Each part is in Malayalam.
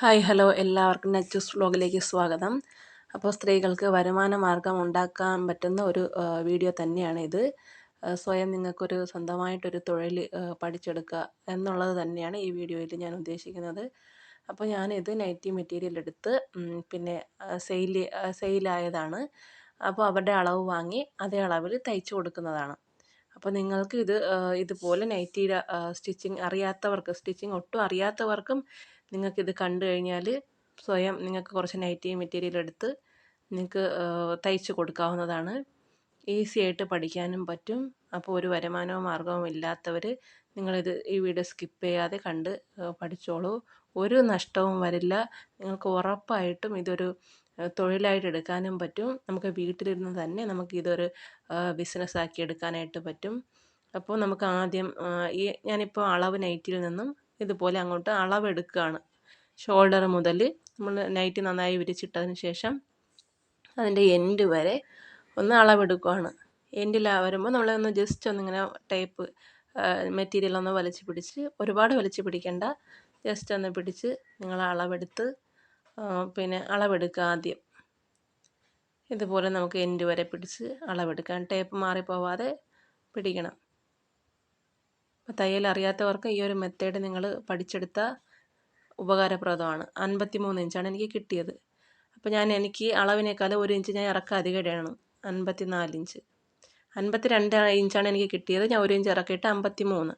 ഹായ് ഹലോ എല്ലാവർക്കും നെറ്റ്സ് വ്ലോഗിലേക്ക് സ്വാഗതം. അപ്പോൾ സ്ത്രീകൾക്ക് വരുമാന മാർഗം ഉണ്ടാക്കാൻ പറ്റുന്ന ഒരു വീഡിയോ തന്നെയാണ് ഇത്. സ്വയം നിങ്ങൾക്കൊരു സ്വന്തമായിട്ടൊരു തൊഴിൽ പഠിച്ചെടുക്കുക എന്നുള്ളത് തന്നെയാണ് ഈ വീഡിയോയിൽ ഞാൻ ഉദ്ദേശിക്കുന്നത്. അപ്പോൾ ഞാനിത് നൈറ്റി മെറ്റീരിയൽ എടുത്ത് പിന്നെ സെയിൽ സെയിലായതാണ്. അപ്പോൾ അവരുടെ അളവ് വാങ്ങി അതേ അളവിൽ തയ്ച്ചു കൊടുക്കുന്നതാണ്. അപ്പോൾ നിങ്ങൾക്ക് ഇത് ഇതുപോലെ നൈറ്റിയുടെ സ്റ്റിച്ചിങ് അറിയാത്തവർക്ക് സ്റ്റിച്ചിങ് ഒട്ടും അറിയാത്തവർക്കും നിങ്ങൾക്കിത് കണ്ടു കഴിഞ്ഞാൽ സ്വയം നിങ്ങൾക്ക് കുറച്ച് നൈറ്റി മെറ്റീരിയൽ എടുത്ത് നിങ്ങൾക്ക് തയ്ച്ച് കൊടുക്കാവുന്നതാണ്. ഈസി ആയിട്ട് പഠിക്കാനും പറ്റും. അപ്പോൾ ഒരു വരുമാനവും മാർഗവും ഇല്ലാത്തവർ നിങ്ങളിത് ഈ വീഡിയോ സ്കിപ്പ് ചെയ്യാതെ കണ്ട് പഠിച്ചോളൂ. ഒരു നഷ്ടവും വരില്ല. നിങ്ങൾക്ക് ഉറപ്പായിട്ടും ഇതൊരു തൊഴിലായിട്ട് എടുക്കാനും പറ്റും. നമുക്ക് വീട്ടിലിരുന്ന് തന്നെ നമുക്ക് ഇതൊരു ബിസിനസ് ആക്കി എടുക്കാനായിട്ട് പറ്റും. അപ്പോൾ നമുക്ക് ആദ്യം ഈ ഞാനിപ്പോൾ അളവ് നൈറ്റിൽ നിന്നും ഇതുപോലെ അങ്ങോട്ട് അളവെടുക്കുകയാണ്. ഷോൾഡർ മുതൽ നമ്മൾ നൈറ്റ് നന്നായി വിരിച്ചിട്ടതിന് ശേഷം അതിന്റെ എൻഡ് വരെ ഒന്ന് അളവെടുക്കുകയാണ്. എൻഡിൽ വരുമ്പോൾ നമ്മളൊന്ന് ജസ്റ്റ് ഒന്നിങ്ങനെ ടേപ്പ് മെറ്റീരിയൽ ഒന്ന് വലിച്ചു പിടിച്ച് ഒരുപാട് വലിച്ചു പിടിക്കേണ്ട. ജസ്റ്റ് ഒന്ന് പിടിച്ച് നിങ്ങൾ അളവെടുത്ത് പിന്നെ അളവെടുക്കുക ആദ്യം. ഇതുപോലെ നമുക്ക് എൻഡ് വരെ പിടിച്ച് അളവെടുക്കാം. ടേപ്പ് മാറിപ്പോവാതെ പിടിക്കണം. അപ്പോൾ തയ്യൽ അറിയാത്തവർക്ക് ഈ ഒരു മെത്തേഡ് നിങ്ങൾ പഠിച്ചെടുത്ത ഉപകാരപ്രദമാണ്. അൻപത്തി മൂന്ന് ഇഞ്ചാണ് എനിക്ക് കിട്ടിയത്. അപ്പോൾ ഞാൻ എനിക്ക് അളവിനേക്കാൾ ഒരു ഇഞ്ച് ഞാൻ ഇറക്കം അധികം ഇടയാണ് അൻപത്തി നാല് ഇഞ്ച് അൻപത്തി രണ്ട് ഇഞ്ചാണ് എനിക്ക് കിട്ടിയത്. ഞാൻ ഒരു ഇഞ്ച് ഇറക്കിയിട്ട് അമ്പത്തി മൂന്ന്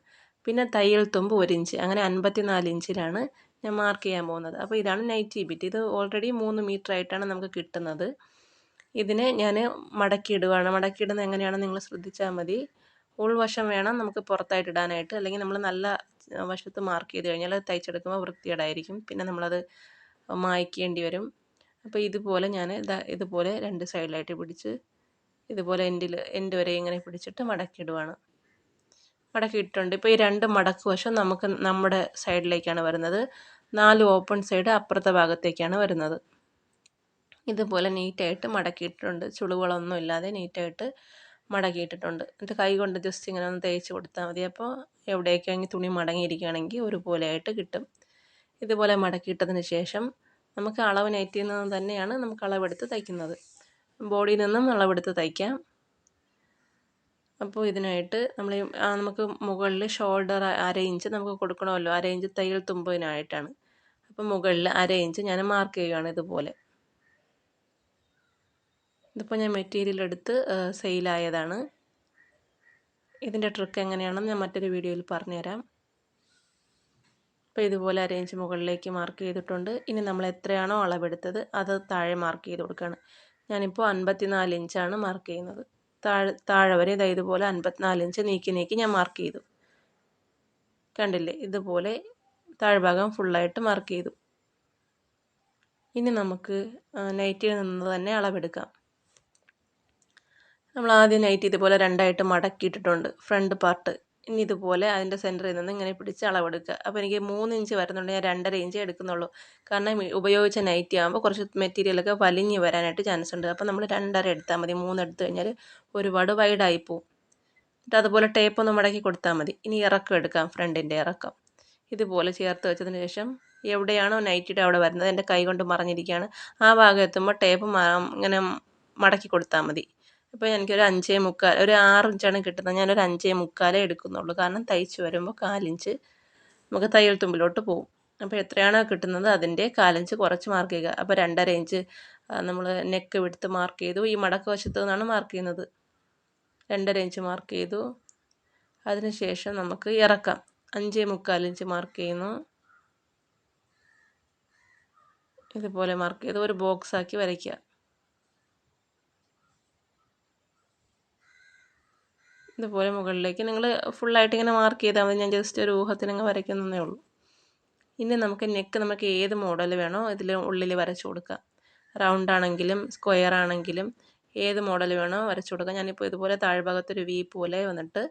പിന്നെ തയ്യൽ തുമ്പ് ഒരു ഇഞ്ച് അങ്ങനെ അൻപത്തി നാല് ഇഞ്ചിലാണ് ഞാൻ മാർക്ക് ചെയ്യാൻ പോകുന്നത്. അപ്പോൾ ഇതാണ് നൈറ്റി ബിറ്റ് ഇത് ഓൾറെഡി മൂന്ന് മീറ്റർ ആയിട്ടാണ് നമുക്ക് കിട്ടുന്നത്. ഇതിനെ ഞാൻ മടക്കിയിടുകയാണ് മടക്കിയിടുന്നത് എങ്ങനെയാണെന്ന് നിങ്ങൾ ശ്രദ്ധിച്ചാൽ മതി. ഉൾവശം വേണം നമുക്ക് പുറത്തായിട്ട് ഇടാനായിട്ട്. അല്ലെങ്കിൽ നമ്മൾ നല്ല വശത്ത് മാർക്ക് ചെയ്ത് കഴിഞ്ഞാൽ അത് തയ്ച്ചെടുക്കുമ്പോൾ വൃത്തികേടായിരിക്കും. പിന്നെ നമ്മളത് മായ്ക്കേണ്ടി വരും. അപ്പോൾ ഇതുപോലെ ഞാൻ ഇതാ ഇതുപോലെ രണ്ട് സൈഡിലായിട്ട് പിടിച്ച് ഇതുപോലെ എൻഡിൽ എൻഡ് വരെ ഇങ്ങനെ പിടിച്ചിട്ട് മടക്കിയിടുവാണ്. മടക്കിയിട്ടുണ്ട്. ഇപ്പോൾ ഈ രണ്ട് മടക്ക് വശം നമുക്ക് നമ്മുടെ സൈഡിലേക്കാണ് വരുന്നത്. നാല് ഓപ്പൺ സൈഡ് അപ്പുറത്തെ ഭാഗത്തേക്കാണ് വരുന്നത്. ഇതുപോലെ നീറ്റായിട്ട് മടക്കിയിട്ടുണ്ട്. ചുളിവുകളൊന്നും ഇല്ലാതെ നീറ്റായിട്ട് മടക്കിയിട്ടിട്ടുണ്ട്. എന്നിട്ട് കൈ കൊണ്ട് ജസ്റ്റ് ഇങ്ങനെ ഒന്ന് തേച്ച് കൊടുത്താൽ മതി. അപ്പോൾ എവിടേക്കെങ്കിൽ തുണി മടങ്ങിയിരിക്കുകയാണെങ്കിൽ ഒരുപോലെയായിട്ട് കിട്ടും. ഇതുപോലെ മടക്കിയിട്ടതിന് ശേഷം നമുക്ക് അളവ് നെറ്റിൽ നിന്ന് തന്നെയാണ് നമുക്ക് അളവെടുത്ത് തയ്ക്കുന്നത്. ബോഡിയിൽ നിന്നും അളവെടുത്ത് തയ്ക്കാം. അപ്പോൾ ഇതിനായിട്ട് നമ്മൾ നമുക്ക് മുകളിൽ ഷോൾഡർ അര ഇഞ്ച് നമുക്ക് കൊടുക്കണമല്ലോ. അര ഇഞ്ച് തയ്യൽ തുമ്പതിനായിട്ടാണ്. അപ്പോൾ മുകളിൽ അര ഇഞ്ച് ഞാൻ മാർക്ക് ചെയ്യുകയാണ് ഇതുപോലെ. ഇതിപ്പോൾ ഞാൻ മെറ്റീരിയൽ എടുത്ത് സെയിലായതാണ് ഇതിന്റെ ട്രിക്ക് എങ്ങനെയാണെന്ന് ഞാൻ മറ്റൊരു വീഡിയോയിൽ പറഞ്ഞുതരാം. അപ്പോൾ ഇതുപോലെ അരയിഞ്ച് മുകളിലേക്ക് മാർക്ക് ചെയ്തിട്ടുണ്ട്. ഇനി നമ്മൾ എത്രയാണോ അളവെടുത്തത് അത് താഴെ മാർക്ക് ചെയ്ത് കൊടുക്കുകയാണ് ഞാനിപ്പോൾ അൻപത്തിനാല് ഇഞ്ചാണ് മാർക്ക് ചെയ്യുന്നത്. താഴെ താഴെ വരെ ഇതാ ഇതുപോലെ അൻപത്തിനാല് ഇഞ്ച് നീക്കി നീക്കി ഞാൻ മാർക്ക് ചെയ്തു. കണ്ടില്ലേ? ഇതുപോലെ താഴ്ഭാഗം ഫുള്ളായിട്ട് മാർക്ക് ചെയ്തു. ഇനി നമുക്ക് നൈറ്റിൽ നിന്ന് തന്നെ അളവെടുക്കാം. നമ്മൾ ആദ്യം നൈറ്റ് ഇതുപോലെ രണ്ടായിട്ട് മടക്കിയിട്ടിട്ടുണ്ട്. ഫ്രണ്ട് പാർട്ട് ഇനി ഇതുപോലെ അതിന്റെ സെന്ററിൽ നിന്ന് ഇങ്ങനെ പിടിച്ച് അളവെടുക്കുക. അപ്പോൾ എനിക്ക് മൂന്ന് ഇഞ്ച് വരുന്നുണ്ട്. ഞാൻ രണ്ടര ഇഞ്ച് എടുക്കുന്നുള്ളൂ. കാരണം ഉപയോഗിച്ച നൈറ്റി ആകുമ്പോൾ കുറച്ച് മെറ്റീരിയലൊക്കെ വലിഞ്ഞ് വരാനായിട്ട് ചാൻസ് ഉണ്ട്. അപ്പോൾ നമ്മൾ രണ്ടര എടുത്താൽ മതി. മൂന്ന് എടുത്തു കഴിഞ്ഞാൽ ഒരുപാട് വൈഡായി പോവും. എന്നിട്ട് അതുപോലെ ടേപ്പ് ഒന്ന് മടക്കി കൊടുത്താൽ മതി. ഇനി ഇറക്കം എടുക്കാം. ഫ്രണ്ടിന്റെ ഇറക്കം. ഇതുപോലെ ചേർത്ത് വെച്ചതിന് ശേഷം എവിടെയാണോ നൈറ്റിയുടെ അവിടെ വരുന്നത്. എന്റെ കൈ കൊണ്ട് മറിഞ്ഞിരിക്കുകയാണ്. ആ ഭാഗം എത്തുമ്പോൾ ടേപ്പ് ഇങ്ങനെ മടക്കി കൊടുത്താൽ മതി. അപ്പോൾ എനിക്കൊരു അഞ്ചേ മുക്കാൽ ഒരു ആറ് ഇഞ്ചാണ് കിട്ടുന്നത്. ഞാനൊരു അഞ്ചേ മുക്കാലേ എടുക്കുന്നുള്ളൂ. കാരണം തയ്ച്ച് വരുമ്പോൾ കാലിഞ്ച് നമുക്ക് തയ്യൽ തുമ്പിലോട്ട് പോകും അപ്പോൾ എത്രയാണോ കിട്ടുന്നത് അതിന്റെ കാലിഞ്ച് കുറച്ച് മാർക്ക് ചെയ്യുക. അപ്പോൾ രണ്ടര ഇഞ്ച് നമ്മൾ നെക്ക് വിടുത്ത് മാർക്ക് ചെയ്തു. ഈ മടക്ക് വശത്ത് നിന്നാണ് മാർക്ക് ചെയ്യുന്നത്. രണ്ടര ഇഞ്ച് മാർക്ക് ചെയ്തു. അതിനുശേഷം നമുക്ക് ഇറക്കാം. അഞ്ചേ മുക്കാൽ ഇഞ്ച് മാർക്ക് ചെയ്യുന്നു. ഇതുപോലെ മാർക്ക് ചെയ്ത്. ഒരു ബോക്സാക്കി വരയ്ക്കുക. ഇതുപോലെ മുകളിലേക്ക്. നിങ്ങൾ ഫുള്ളായിട്ട് ഇങ്ങനെ മാർക്ക് ചെയ്താൽ മതി. ഞാൻ ജസ്റ്റ് ഒരു ഊഹത്തിനങ്ങ് വരയ്ക്കുന്നതേ ഉള്ളൂ. ഇനി നമുക്ക് നെക്ക് നമുക്ക് ഏത് മോഡൽ വേണോ ഇതിൽ ഉള്ളിൽ വരച്ചു കൊടുക്കാം. റൗണ്ട് ആണെങ്കിലും സ്ക്വയർ ആണെങ്കിലും ഏത് മോഡൽ വേണോ വരച്ചു കൊടുക്കാം. ഞാനിപ്പോൾ ഇതുപോലെ താഴ്ഭാഗത്തൊരു വി പോലെ വന്നിട്ട്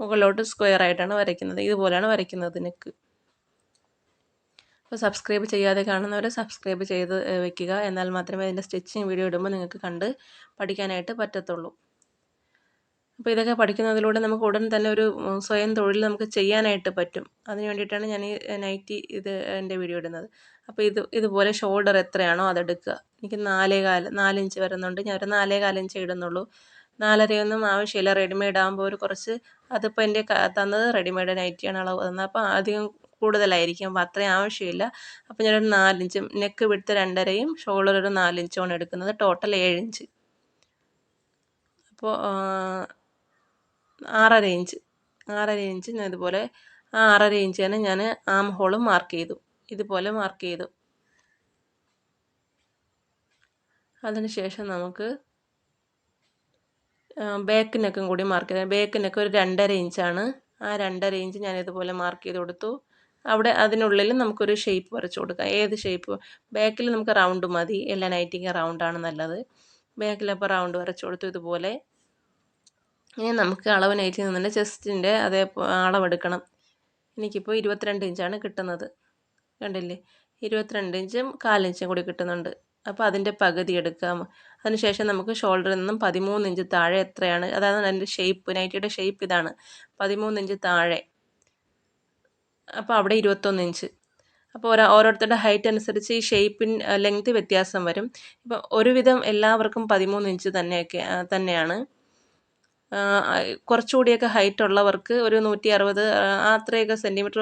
മുകളിലോട്ട് സ്ക്വയർ ആയിട്ടാണ് വരയ്ക്കുന്നത്. ഇതുപോലെയാണ് വരയ്ക്കുന്നത് നെക്ക് അപ്പോൾ സബ്സ്ക്രൈബ് ചെയ്യാതെ കാണുന്നവർ സബ്സ്ക്രൈബ് ചെയ്ത് വെക്കുക. എന്നാൽ മാത്രമേ അതിന്റെ സ്റ്റിച്ചിങ് വീഡിയോ ഇടുമ്പോൾ നിങ്ങൾക്ക് കണ്ട് പഠിക്കാനായിട്ട് പറ്റത്തുള്ളൂ. അപ്പോൾ ഇതൊക്കെ പഠിക്കുന്നതിലൂടെ നമുക്ക് ഉടൻ തന്നെ ഒരു സ്വയം തൊഴിൽ നമുക്ക് ചെയ്യാനായിട്ട് പറ്റും. അതിന് വേണ്ടിയിട്ടാണ് ഞാൻ ഈ നൈറ്റി ഇത് എന്റെ വീഡിയോ ഇടുന്നത്. അപ്പോൾ ഇത് ഇതുപോലെ ഷോൾഡർ എത്രയാണോ അതെടുക്കുക. എനിക്ക് നാലേ കാൽ നാലിഞ്ച് വരുന്നുണ്ട്. ഞാൻ ഒരു നാലേ കാലിഞ്ച് ഇടുന്നുള്ളൂ. നാലരയൊന്നും ആവശ്യമില്ല. റെഡിമെയ്ഡ് ആകുമ്പോൾ ഒരു കുറച്ച് അതിപ്പോൾ എന്റെ തന്നത് റെഡിമെയ്ഡ് നൈറ്റിയാണ് അളവ് തന്നത്. അപ്പോൾ അധികം കൂടുതലായിരിക്കും. അപ്പോൾ അത്രയും ആവശ്യമില്ല. അപ്പോൾ ഞാനൊരു നാലിഞ്ചും നെക്ക് വിടുത്ത് രണ്ടരയും ഷോൾഡർ ഒരു നാലിഞ്ചുമാണ് എടുക്കുന്നത്. ടോട്ടൽ ഏഴിഞ്ച്. അപ്പോൾ ആറര ഇഞ്ച് ആറര ഇഞ്ച് ഞാൻ ഇതുപോലെ ആ ആറര ഇഞ്ച് തന്നെ ഞാൻ ആം ഹോളും മാർക്ക് ചെയ്തു. ഇതുപോലെ മാർക്ക് ചെയ്തു. അതിനുശേഷം നമുക്ക് ബാക്ക് നെക്കും കൂടി മാർക്ക് ചെയ്ത് ബാക്ക് നെക്ക് ഒരു രണ്ടര ഇഞ്ചാണ്. ആ രണ്ടര ഇഞ്ച് ഞാൻ ഇതുപോലെ മാർക്ക് ചെയ്ത് കൊടുത്തു. അവിടെ അതിനുള്ളിൽ നമുക്കൊരു ഷേപ്പ് വരച്ചു കൊടുക്കാം. ഏത് ഷേപ്പ് ബാക്കിൽ നമുക്ക് റൗണ്ട് മതി. എല്ലാ നൈറ്റിങ്ങും റൗണ്ടാണ് നല്ലത്. ബാക്കിലപ്പോൾ റൗണ്ട് വരച്ചു കൊടുത്തു. ഇതുപോലെ ഇനി നമുക്ക് അളവ് നൈറ്റിൽ നിന്നിട്ട് ചെസ്റ്റിന്റെ അതേ അളവെടുക്കണം എനിക്കിപ്പോൾ ഇരുപത്തിരണ്ട് ഇഞ്ചാണ് കിട്ടുന്നത്. കണ്ടില്ലേ? ഇരുപത്തിരണ്ട് ഇഞ്ചും കാലിഞ്ചും കൂടി കിട്ടുന്നുണ്ട്. അപ്പോൾ അതിന്റെ പകുതി എടുക്കാം. അതിനുശേഷം നമുക്ക് ഷോൾഡറിൽ നിന്നും പതിമൂന്ന് ഇഞ്ച് താഴെ എത്രയാണ്? അതായത് അതിന്റെ ഷേപ്പ് നൈറ്റിയുടെ ഷേപ്പ് ഇതാണ്. പതിമൂന്ന് ഇഞ്ച് താഴെ. അപ്പോൾ അവിടെ ഇരുപത്തൊന്ന് ഇഞ്ച് അപ്പോൾ ഓരോ ഓരോരുത്തരുടെ ഹൈറ്റ് അനുസരിച്ച് ഈ ഷേപ്പിൻ ലെങ്ത് വ്യത്യാസം വരും. ഇപ്പോൾ ഒരുവിധം എല്ലാവർക്കും പതിമൂന്ന് ഇഞ്ച് തന്നെയൊക്കെ തന്നെയാണ്. കുറച്ചുകൂടിയൊക്കെ ഹൈറ്റ് ഉള്ളവർക്ക് ഒരു നൂറ്റി അറുപത് അത്രയൊക്കെ സെന്റിമീറ്റർ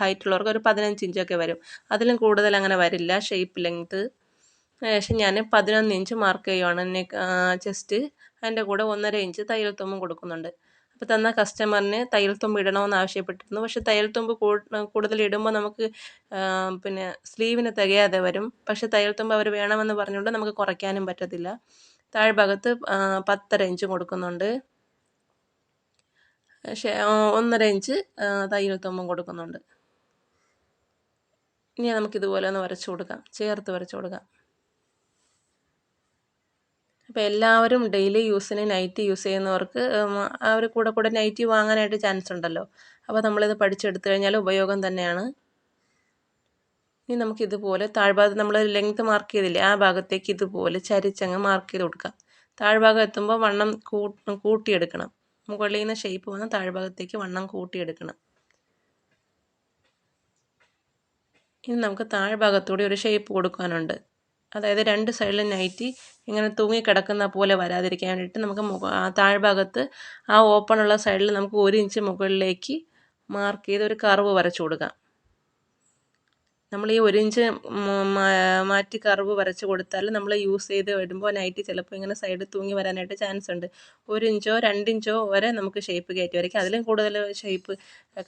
ഹൈറ്റ് ഉള്ളവർക്ക് ഒരു പതിനഞ്ച് ഇഞ്ചൊക്കെ വരും. അതിലും കൂടുതൽ അങ്ങനെ വരില്ല. ഷേപ്പ് ലെങ്ത് ശേഷം ഞാൻ പതിനൊന്ന് ഇഞ്ച് മാർക്ക് ചെയ്യുവാണ്. എന്നെ ചെസ്റ്റ് അതിന്റെ കൂടെ ഒന്നര ഇഞ്ച് തയ്യൽ തുമ്പും കൊടുക്കുന്നുണ്ട്. അപ്പോൾ തന്ന കസ്റ്റമറിന് തയ്യൽ തുമ്പ് ഇടണമെന്ന് ആവശ്യപ്പെട്ടിരുന്നു. പക്ഷേ തയ്യൽ തുമ്പ് കൂടുതൽ ഇടുമ്പോൾ നമുക്ക് പിന്നെ സ്ലീവിന് തികയാതെ വരും. പക്ഷേ തയ്യൽ തുമ്പ് അവർ വേണമെന്ന് പറഞ്ഞുകൊണ്ട് നമുക്ക് കുറയ്ക്കാനും പറ്റത്തില്ല. താഴ്ഭാഗത്ത് പത്തര ഇഞ്ച് കൊടുക്കുന്നുണ്ട്. ഒന്നര ഇഞ്ച് തയ്യൽ കൊടുക്കുന്നുണ്ട്. ഇനി നമുക്കിതുപോലെ ഒന്ന് വരച്ചു കൊടുക്കാം. ചേർത്ത് വരച്ചു കൊടുക്കാം. അപ്പോൾ എല്ലാവരും ഡെയിലി യൂസിന് നൈറ്റി യൂസ് ചെയ്യുന്നവർക്ക് അവർ കൂടെ കൂടെ നൈറ്റി വാങ്ങാനായിട്ട് ചാൻസ് ഉണ്ടല്ലോ. അപ്പോൾ നമ്മളിത് പഠിച്ചെടുത്തു കഴിഞ്ഞാൽ ഉപയോഗം തന്നെയാണ്. ഇനി നമുക്കിതുപോലെ താഴ്ഭാഗത്ത് നമ്മൾ ലെങ്ത് മാർക്ക് ചെയ്തില്ലേ ആ ഭാഗത്തേക്ക് ഇതുപോലെ ചരിച്ചങ്ങ് മാർക്ക് ചെയ്ത് കൊടുക്കാം. താഴ്ഭാഗം എത്തുമ്പോൾ വണ്ണം കൂട്ടിയെടുക്കണം. മുകളിൽ നിന്ന് ഷേപ്പ് വന്ന് താഴ്ഭാഗത്തേക്ക് വണ്ണം കൂട്ടിയെടുക്കണം. ഇനി നമുക്ക് താഴ്ഭാഗത്തൂടെ ഒരു ഷേപ്പ് കൊടുക്കാനുണ്ട്. അതായത് രണ്ട് സൈഡിലും നൈറ്റി ഇങ്ങനെ തൂങ്ങിക്കിടക്കുന്ന പോലെ വരാതിരിക്കാൻ വേണ്ടിയിട്ട് നമുക്ക് മുക താഴ്ഭാഗത്ത് ആ ഓപ്പണുള്ള സൈഡിൽ നമുക്ക് ഒരു ഇഞ്ച് മുകളിലേക്ക് മാർക്ക് ചെയ്ത് ഒരു കർവ് വരച്ചു കൊടുക്കാം. നമ്മൾ ഈ ഒരു ഇഞ്ച് മാറ്റി കർവ് വരച്ച് കൊടുത്താൽ നമ്മൾ യൂസ് ചെയ്ത് വരുമ്പോൾ നൈറ്റി ചിലപ്പോൾ ഇങ്ങനെ സൈഡിൽ തൂങ്ങി വരാനായിട്ട് ചാൻസ് ഉണ്ട് ഒരു ഇഞ്ചോ രണ്ടിഞ്ചോ വരെ നമുക്ക് ഷേപ്പ് കയറ്റി വരയ്ക്കാം. അതിലും കൂടുതൽ ഷേപ്പ്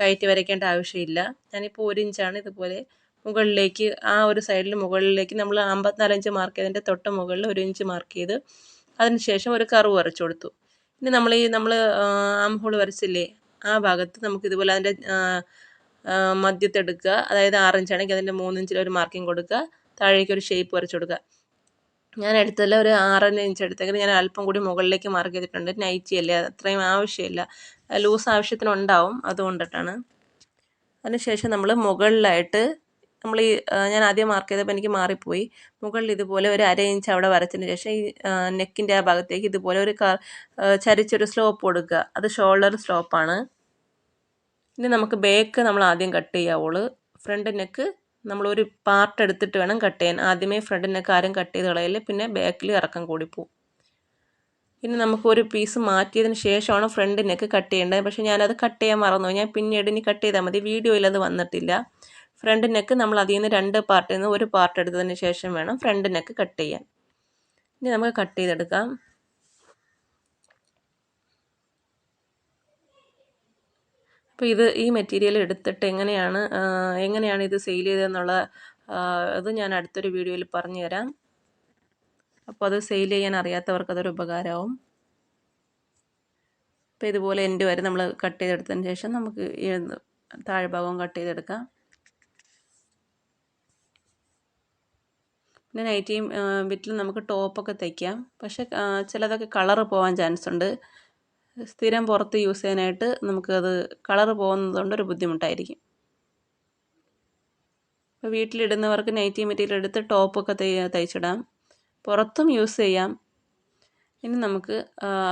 കയറ്റി വരയ്ക്കേണ്ട ആവശ്യമില്ല. ഞാനിപ്പോൾ ഒരു ഇഞ്ചാണ് ഇതുപോലെ മുകളിലേക്ക് ആ ഒരു സൈഡിൽ മുകളിലേക്ക് നമ്മൾ അമ്പത്തിനാലഞ്ച് മാർക്ക് ചെയ്തതിന്റെ തൊട്ട് മുകളിൽ ഒരു ഇഞ്ച് മാർക്ക് ചെയ്ത് അതിനുശേഷം ഒരു കർവ് വരച്ചു കൊടുത്തു. ഇനി നമ്മൾ ഈ നമ്മൾ ആം ഹോൾ വരച്ചില്ലേ ആ ഭാഗത്ത് നമുക്ക് ഇതുപോലെ അതിന്റെ മധ്യത്തെടുക്കുക അതായത് ആറിഞ്ചാണെങ്കിൽ അതിന്റെ മൂന്നിഞ്ചിൽ ഒരു മാർക്കിംഗ് കൊടുക്കുക. താഴേക്ക് ഒരു ഷേപ്പ് വരച്ചു കൊടുക്കുക. ഞാൻ എടുത്തല്ല ഒരു ആറര ഇഞ്ച് എടുത്തെങ്കിൽ ഞാൻ അല്പം കൂടി മുകളിലേക്ക് മാർക്ക് ചെയ്തിട്ടുണ്ട്. നൈറ്റി അല്ലേ? അത്രയും ആവശ്യമില്ല. ലൂസ് ആവശ്യത്തിനുണ്ടാവും. അതുകൊണ്ടിട്ടാണ്. അതിനുശേഷം നമ്മൾ മുകളിലായിട്ട് നമ്മൾ ഈ ഞാൻ ആദ്യം മാർക്ക് ചെയ്തപ്പോൾ എനിക്ക് മാറിപ്പോയി. മുകളിൽ ഇതുപോലെ ഒരു അര ഇഞ്ച് അവിടെ വരച്ചതിന് ശേഷം ഈ നെക്കിന്റെ ആ ഭാഗത്തേക്ക് ഇതുപോലെ ഒരു ചരിച്ചൊരു സ്ലോപ്പ് കൊടുക്കുക. അത് ഷോൾഡർ സ്ലോപ്പാണ് ഇനി നമുക്ക് ബേക്ക് നമ്മൾ ആദ്യം കട്ട് ചെയ്യാവുള്ളൂ ഫ്രണ്ട് നെക്ക് നമ്മളൊരു പാർട്ട് എടുത്തിട്ട് വേണം കട്ട് ചെയ്യാൻ. ആദ്യമേ ഫ്രണ്ട് നെക്ക് ആരും കട്ട് ചെയ്ത് കളയില്ല പിന്നെ ബാക്കിൽ ഇറക്കം കൂടി പോവും. പിന്നെ നമുക്ക് ഒരു പീസ് മാറ്റിയതിന് ശേഷമാണ് ഫ്രണ്ട് നെക്ക് കട്ട് ചെയ്യേണ്ടത്. പക്ഷേ ഞാനത് കട്ട് ചെയ്യാൻ മറന്നു ഞാൻ പിന്നീട് ഇനി കട്ട് ചെയ്താൽ മതി. വീഡിയോയിൽ അത് വന്നിട്ടില്ല. ഫ്രണ്ട് നെക്ക് നമ്മൾ അതിൽ നിന്ന് രണ്ട് പാർട്ടിൽ നിന്ന് ഒരു പാർട്ട് എടുത്തതിന് ശേഷം വേണം ഫ്രണ്ട് നെക്ക് കട്ട് ചെയ്യാൻ. ഇനി നമുക്ക് കട്ട് ചെയ്തെടുക്കാം. അപ്പോൾ ഇത് ഈ മെറ്റീരിയൽ എടുത്തിട്ട് എങ്ങനെയാണ് എങ്ങനെയാണ് ഇത് സെയിൽ ചെയ്തതെന്നുള്ള അത് ഞാൻ അടുത്തൊരു വീഡിയോയിൽ പറഞ്ഞു തരാം അപ്പോൾ അത് സെയിൽ ചെയ്യാൻ അറിയാത്തവർക്ക് അതൊരു ഉപകാരമാവും. അപ്പോൾ ഇതുപോലെ എന്റെ വരെ നമ്മൾ കട്ട് ചെയ്തെടുത്തതിന് ശേഷം നമുക്ക് താഴ്ഭാഗവും കട്ട് ചെയ്തെടുക്കാം. പിന്നെ നൈറ്റിയും വിറ്റിൽ നമുക്ക് ടോപ്പൊക്കെ തയ്ക്കാം. പക്ഷേ ചിലതൊക്കെ കളറ് പോകാൻ ചാൻസ് ഉണ്ട്. സ്ഥിരം പുറത്ത് യൂസ് ചെയ്യാനായിട്ട് നമുക്കത് കളറ് പോകുന്നതുകൊണ്ട് ഒരു ബുദ്ധിമുട്ടായിരിക്കും. ഇപ്പോൾ വീട്ടിലിടുന്നവർക്ക് നൈറ്റി മെറ്റീരിയൽ എടുത്ത് ടോപ്പൊക്കെ തൈ തയ്ച്ചിടാം. പുറത്തും യൂസ് ചെയ്യാം. ഇനി നമുക്ക്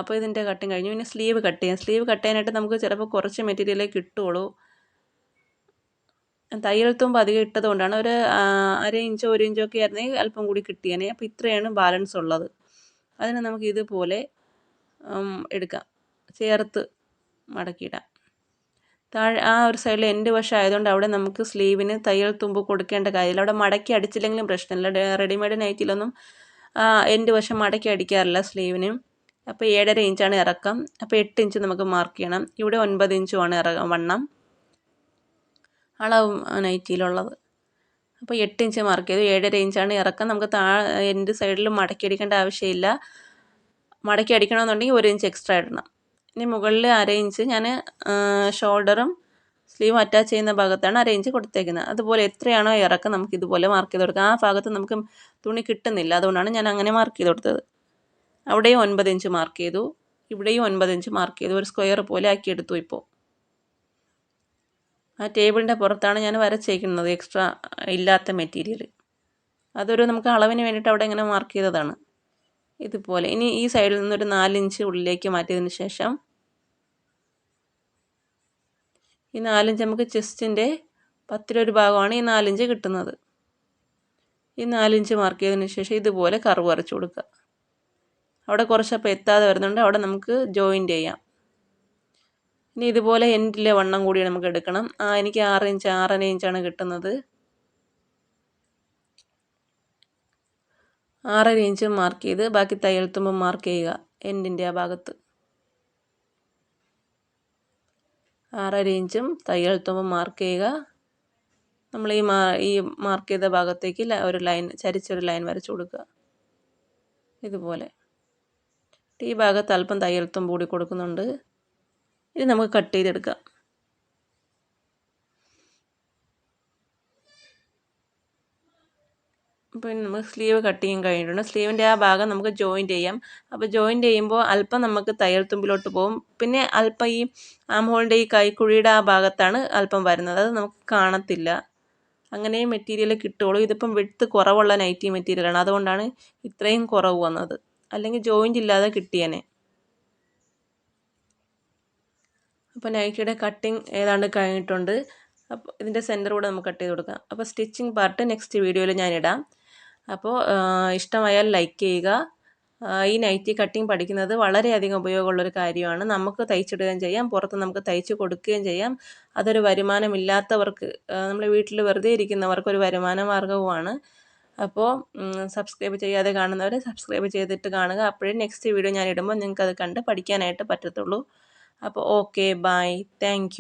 അപ്പോൾ ഇതിന്റെ കട്ടിങ് കഴിഞ്ഞു. പിന്നെ സ്ലീവ് കട്ട് ചെയ്യാം. സ്ലീവ് കട്ട് ചെയ്യാനായിട്ട് നമുക്ക് ചിലപ്പോൾ കുറച്ച് മെറ്റീരിയലേ കിട്ടുള്ളൂ തയ്യൽ തുമ്പ് അധികം ഇട്ടത് കൊണ്ടാണ്. ഒരു അര ഇഞ്ചോ ഒരു ഇഞ്ചോ ഒക്കെ ആയിരുന്നെങ്കിൽ അല്പം കൂടി കിട്ടിയേനെ. അപ്പോൾ ഇത്രയാണ് ബാലൻസ് ഉള്ളത്. അതിന് നമുക്ക് ഇതുപോലെ എടുക്കാം. ചേർത്ത് മടക്കിയിടാം. താഴെ ആ ഒരു സൈഡിൽ എന്റെ വശം ആയതുകൊണ്ട് അവിടെ നമുക്ക് സ്ലീവിന് തയ്യൽ തുമ്പ് കൊടുക്കേണ്ട കാര്യമില്ല. അവിടെ മടക്കി അടിച്ചില്ലെങ്കിലും പ്രശ്നമില്ല. റെഡിമെയ്ഡ് നൈറ്റിലൊന്നും എന്റെ വശം മടക്കി അടിക്കാറില്ല സ്ലീവിന് അപ്പോൾ ഏഴര ഇഞ്ചാണ് ഇറക്കം. അപ്പോൾ എട്ട് ഇഞ്ച് നമുക്ക് മാർക്ക് ചെയ്യണം. ഇവിടെ ഒൻപത് ഇഞ്ചുമാണ് ഇറ വണ്ണം. അളവ് നൈറ്റിയിലുള്ളത് അപ്പോൾ എട്ട് ഇഞ്ച് മാർക്ക് ചെയ്തു. ഏഴര ഇഞ്ചാണ് ഇറക്കം. നമുക്ക് താ എന്റെ സൈഡിൽ മടക്കി അടിക്കേണ്ട ആവശ്യമില്ല. മടക്കി അടിക്കണമെന്നുണ്ടെങ്കിൽ ഒരു ഇഞ്ച് എക്സ്ട്രാ ഇടണം. ഇനി മുകളിൽ അര ഇഞ്ച് ഞാൻ ഷോൾഡറും സ്ലീവ് അറ്റാച്ച് ചെയ്യുന്ന ഭാഗത്താണ് അര ഇഞ്ച് കൊടുത്തേക്കുന്നത്. അതുപോലെ എത്രയാണോ ഇറക്കം നമുക്ക് ഇതുപോലെ മാർക്ക് ചെയ്ത് കൊടുക്കാം. ആ ഭാഗത്ത് നമുക്ക് തുണി കിട്ടുന്നില്ല. അതുകൊണ്ടാണ് ഞാൻ അങ്ങനെ മാർക്ക് ചെയ്ത് കൊടുത്തത്. അവിടെയും ഒൻപത് ഇഞ്ച് മാർക്ക് ചെയ്തു. ഇവിടെയും ഒൻപത് ഇഞ്ച് മാർക്ക് ചെയ്തു. ഒരു സ്ക്വയർ പോലെ ആക്കിയെടുത്തു ഇപ്പോൾ ആ ടേബിളിന്റെ പുറത്താണ് ഞാൻ വരച്ചേക്കുന്നത്. എക്സ്ട്രാ ഇല്ലാത്ത മെറ്റീരിയൽ അതൊരു നമുക്ക് അളവിന് വേണ്ടിയിട്ട് അവിടെ ഇങ്ങനെ മാർക്ക് ചെയ്തതാണ്. ഇതുപോലെ. ഇനി ഈ സൈഡിൽ നിന്നൊരു നാലിഞ്ച് ഉള്ളിലേക്ക് മാറ്റിയതിന് ശേഷം ഈ നാലിഞ്ച് നമുക്ക് ചെസ്റ്റിന്റെ പത്തിലൊരു ഭാഗമാണ് ഈ നാലിഞ്ച് കിട്ടുന്നത്. ഈ നാലിഞ്ച് മാർക്ക് ചെയ്തതിന് ശേഷം ഇതുപോലെ കർവ് വരച്ചു കൊടുക്കുക. അവിടെ കുറച്ചപ്പോൾ എത്താതെ വരുന്നുണ്ട്. അവിടെ നമുക്ക് ജോയിന്റ് ചെയ്യാം. ഇനി ഇതുപോലെ എൻഡിലെ വണ്ണം കൂടി നമുക്ക് എടുക്കണം. ആ എനിക്ക് ആറ് ഇഞ്ച് ആറര ഇഞ്ചാണ് കിട്ടുന്നത്. ആറര ഇഞ്ച് മാർക്ക് ചെയ്ത് ബാക്കി തയ്യൽത്തുമ്പോൾ മാർക്ക് ചെയ്യുക. എൻഡിന്റെ ആ ഭാഗത്ത്. ആറര ഇഞ്ചും തയ്യൽത്തുമ്പോൾ മാർക്ക് ചെയ്യുക. നമ്മൾ ഈ മാ ഈ മാർക്ക് ചെയ്ത ഭാഗത്തേക്ക് ഒരു ലൈൻ ചരിച്ചൊരു ലൈൻ വരച്ചു കൊടുക്കുക. ഇതുപോലെ. ഈ ഭാഗത്ത് അല്പം തയ്യൽത്തും കൂടി കൊടുക്കുന്നുണ്ട്. ഇത് നമുക്ക് കട്ട് ചെയ്തെടുക്കാം. അപ്പോൾ നമുക്ക് സ്ലീവ് കട്ട് ചെയ്യാൻ കഴിഞ്ഞിട്ടുണ്ട്. സ്ലീവിന്റെ ആ ഭാഗം നമുക്ക് ജോയിന്റ് ചെയ്യാം. അപ്പോൾ ജോയിന്റ് ചെയ്യുമ്പോൾ അല്പം നമുക്ക് തയ്യൽ തുമ്പിലോട്ട് പോകും. പിന്നെ അല്പം ഈ ആം ഹോളിന്റെ ഈ കൈക്കുഴിയുടെ ആ ഭാഗത്താണ് അല്പം വരുന്നത്. അത് നമുക്ക് കാണത്തില്ല. അങ്ങനെ മെറ്റീരിയൽ കിട്ടുകയുള്ളൂ. ഇതിപ്പം വെട്ട് കുറവുള്ള നൈറ്റി മെറ്റീരിയലാണ് അതുകൊണ്ടാണ് ഇത്രയും കുറവ് വന്നത്. അല്ലെങ്കിൽ ജോയിന്റ് ഇല്ലാതെ കിട്ടിയനെ. അപ്പോൾ നൈറ്റിയുടെ കട്ടിങ് ഏതാണ്ട് കഴിഞ്ഞിട്ടുണ്ട്. അപ്പോൾ ഇതിന്റെ സെന്റർ കൂടെ നമുക്ക് കട്ട് ചെയ്ത് കൊടുക്കാം. അപ്പോൾ സ്റ്റിച്ചിങ് പാർട്ട് നെക്സ്റ്റ് വീഡിയോയിൽ ഞാനിടാം അപ്പോൾ ഇഷ്ടമായാൽ ലൈക്ക് ചെയ്യുക. ഈ നൈറ്റി കട്ടിങ് പഠിക്കുന്നത് വളരെയധികം ഉപയോഗമുള്ളൊരു കാര്യമാണ്. നമുക്ക് തയ്ച്ചിടുകയും ചെയ്യാം പുറത്ത് നമുക്ക് തയ്ച്ച് കൊടുക്കുകയും ചെയ്യാം. അതൊരു വരുമാനമില്ലാത്തവർക്ക് നമ്മൾ വീട്ടിൽ വെറുതെ ഇരിക്കുന്നവർക്ക് ഒരു വരുമാന മാർഗവുമാണ് അപ്പോൾ സബ്സ്ക്രൈബ് ചെയ്യാതെ കാണുന്നവർ സബ്സ്ക്രൈബ് ചെയ്തിട്ട് കാണുക. അപ്പോഴേ നെക്സ്റ്റ് വീഡിയോ ഞാൻ ഇടുമ്പോൾ നിങ്ങൾക്കത് കണ്ട് പഠിക്കാനായിട്ട് പറ്റത്തുള്ളൂ. അപ്പോൾ ഓക്കെ ബൈ താങ്ക്